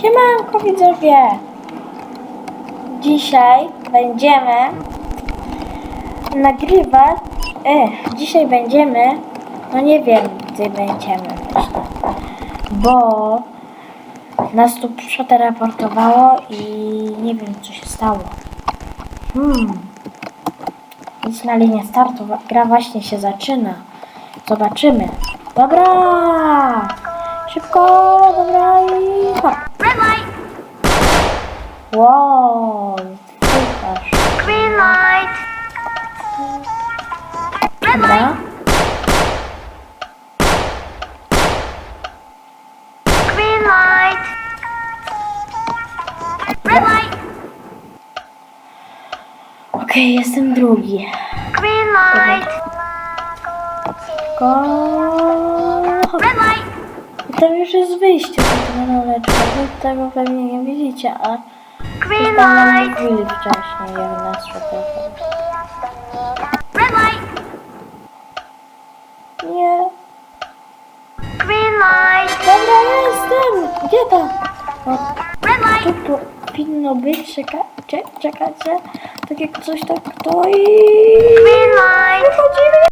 Siemanko widzowie! Dzisiaj będziemy nagrywać. E, dzisiaj będziemy. No nie wiem, gdzie będziemy. Bo nas tu przeteleportowało i nie wiem, co się stało. Hmm. Idź na linię startu. Gra właśnie się zaczyna. Zobaczymy. Dobra! Szybko! Dobra i hop. Red light, Wow, green light. Red light, green light. Red light, Okej, jestem drugi. green light. Go. Tam już jest wyjście do tego noweczka. Wy tego pewnie nie widzicie, a green już tam nam light. mówili wcześniej, jak nas light, Nie. green light. Dobra, jestem! Gdzie to? O, Red light, tu, powinno być, czeka, czek, czekacie. Tak jak coś tak to